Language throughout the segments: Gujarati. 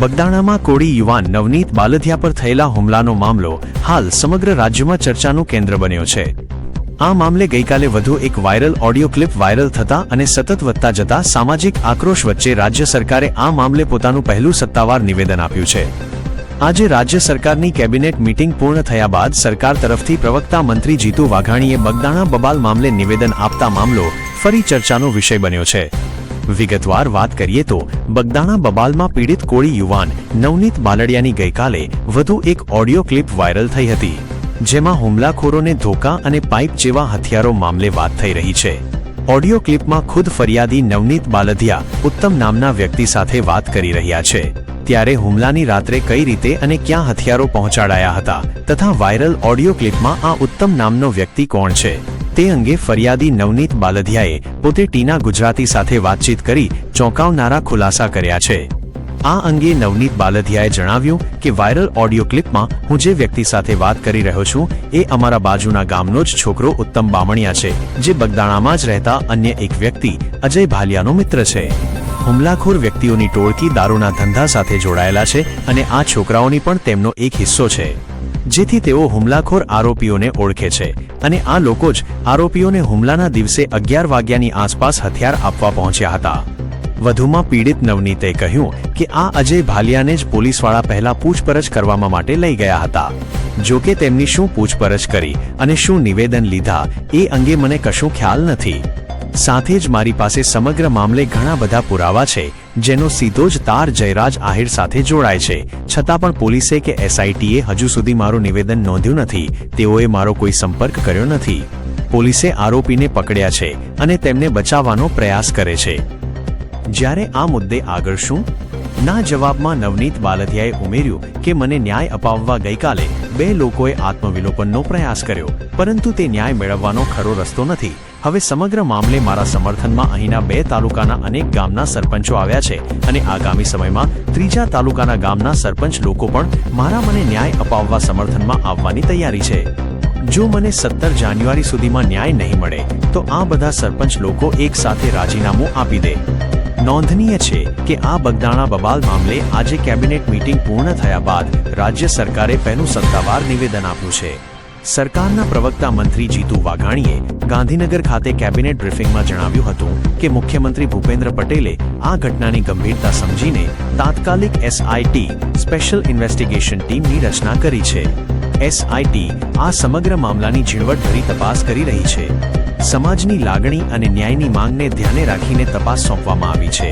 બગદાણામાં કોળી યુવાન નવનીત બાલધિયા પર થયેલા હુમલાનો મામલો હાલ સમગ્ર રાજ્યમાં ચર્ચાનું કેન્દ્ર બન્યો છે. આ મામલે ગઈકાલે વધુ એક વાયરલ ઓડિયો ક્લિપ વાયરલ થતા અને સતત વધતા જતા સામાજિક આક્રોશ વચ્ચે રાજ્ય સરકારે આ મામલે પોતાનું પહેલું સત્તાવાર નિવેદન આપ્યું છે. આજે રાજ્ય સરકારની કેબિનેટ મીટિંગ પૂર્ણ થયા બાદ સરકાર તરફથી પ્રવક્તા મંત્રી જીતુ વાઘાણીએ બગદાણા બબાલ મામલે નિવેદન આપતા મામલો ફરી ચર્ચાનો વિષય બન્યો છે. વિગતવાર વાત કરીએ તો, બગદાણા બબાલમાં પીડિત કોળી યુવાન નવનીત બાલડિયાની ગઈકાલે વધુ એક ઓડિયો ક્લિપ વાયરલ થઈ હતી, જેમાં હુમલાખોરોને ધોકા અને પાઇપ જેવા હથિયારો મામલે વાત થઈ રહી છે. ઓડિયો ક્લિપમાં ખુદ ફરિયાદી નવનીત બાલધિયા ઉત્તમ નામના વ્યક્તિ સાથે વાત કરી રહ્યા છે, ત્યારે હુમલાની રાત્રે કઈ રીતે અને ક્યાં હથિયારો પહોંચાડાયા હતા, તથા વાયરલ ઓડિયો ક્લિપમાં આ ઉત્તમ નામનો વ્યક્તિ કોણ છે? તે અંગે ફરિયાદી નવનીત બાલધિયાએ પોતે ટીના ગુજરાતી સાથે વાતચીત કરી ચોંકાવનારા ખુલાસા કર્યા છે. આ અંગે નવનીત બાલધિયાએ જણાવ્યું કે વાયરલ ઓડિયો ક્લિપમાં હું જે વ્યક્તિ સાથે વાત કરી રહ્યો છું એ અમારા બાજુના ગામનો જ છોકરો ઉત્તમ બામણિયા છે, જે બગદાણામાં જ રહેતા અન્ય એક વ્યક્તિ, અજય ભાલિયાનો મિત્ર છે. હુમલાખોર વ્યક્તિઓની ટોળકી દારૂના ધંધા સાથે જોડાયેલા છે અને આ છોકરાઓની પણ તેમનો એક હિસ્સો છે. જેથી તેઓ હુમલાખોર આરોપીઓને ઓળખે છે અને આ લોકો જ આરોપીઓને હુમલાના દિવસે અગિયાર વાગ્યાની આસપાસ હથિયાર આપવા પહોંચ્યા હતા. વધુમાં પીડિત નવનીતે કહ્યું કે આ અજય ભાલિયાને જ પોલીસવાળા પહેલા પૂછપરછ કરવામાં માટે લઈ ગયા હતા. જો કે તેમની શું પૂછપરછ કરી અને શું નિવેદન લીધા એ અંગે મને કશું ખ્યાલ નથી. સાથે જ મારી પાસે સમગ્ર મામલે ઘણા બધા પુરાવા છે, જેનો સીધો જ તાર જયરાજ આહિર સાથે જોડાય છે. છતાં પણ પોલીસે કે એસઆઈટીએ હજુ સુધી મારું નિવેદન નોંધ્યું નથી, તેઓએ મારો કોઈ સંપર્ક કર્યો નથી. પોલીસે આરોપીને પકડ્યા છે અને તેમને બચાવવાનો પ્રયાસ કરે છે. જ્યારે આ મુદ્દે આગળ શું? ના જવાબમાં નવનીત બાલધિયાએ ઉમેર્યું કે મને ન્યાય અપાવવા ગઈકાલે બે લોકોએ આત્મવિલોપનનો પ્રયાસ કર્યો, પરંતુ તે ન્યાય મેળવવાનો ખરો રસ્તો નથી. હવે સમગ્ર મામલે મારા સમર્થનમાં અહીંના બે તાલુકાના અનેક ગામના સરપંચો આવ્યા છે અને આગામી સમયમાં ત્રીજા તાલુકાના ગામના સરપંચ લોકો પણ મારા મને ન્યાય અપાવવા સમર્થનમાં આવવાની તૈયારી છે. જો મને સત્તર જાન્યુઆરી સુધીમાં ન્યાય નહીં મળે, તો આ બધા સરપંચ લોકો એક સાથે રાજીનામું આપી દે. નોંધનીય છે કે આ બગદાણા બબાલ મામલે આજે કેબિનેટ મીટિંગ પૂર્ણ થયા બાદ રાજ્ય સરકારે પહેલું સત્તાવાર નિવેદન આપ્યું છે. સરકારના પ્રવક્તા મંત્રી જીતુ વાઘાણીએ ગાંધીનગર ખાતે કેબિનેટ બ્રીફિંગમાં જણાવ્યું હતું કે મુખ્યમંત્રી ભૂપેન્દ્ર પટેલે આ ઘટનાની ગંભીરતા સમજીને તાત્કાલિક એસઆઈટી સ્પેશિયલ ઇન્વેસ્ટિગેશન ટીમની રચના કરી છે. એસઆઈટી આ સમગ્ર મામલાની ઝીણવટભરી તપાસ કરી રહી છે. સમાજની લાગણી અને ન્યાયની માંગને ધ્યાને રાખીને તપાસ સોંપવામાં આવી છે.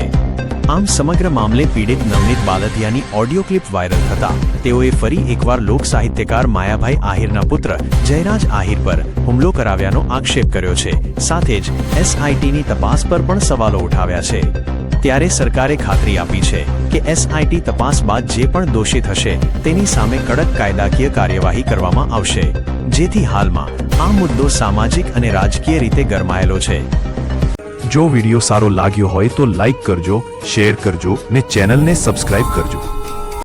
આમ સમગ્ર મામલે પીડિત નવનીત બાલતિયાની ઓડિયો ક્લિપ વાયરલ થતા તેઓએ ફરી એકવાર લોક સાહિત્યકાર માયાભાઈ આહિરના પુત્ર જયરાજ આહિર પર હુમલો કરાવ્યાનો આક્ષેપ કર્યો છે. સાથે જ એસઆઈટીની તપાસ પર પણ સવાલો ઉઠાવ્યા છે. ત્યારે સરકારે ખાતરી આપી છે કે એસઆઈટી તપાસ બાદ જે પણ દોષિત હશે તેની સામે કડક કાયદાકીય કાર્યવાહી કરવામાં આવશે. જેથી હાલમાં આ મુદ્દો સામાજિક અને રાજકીય રીતે ગરમાયેલો છે. જો વીડિયો સારો લાગ્યો હોય તો લાઈક કરજો, શેર કરજો ને ચેનલને સબસ્ક્રાઇબ કરજો.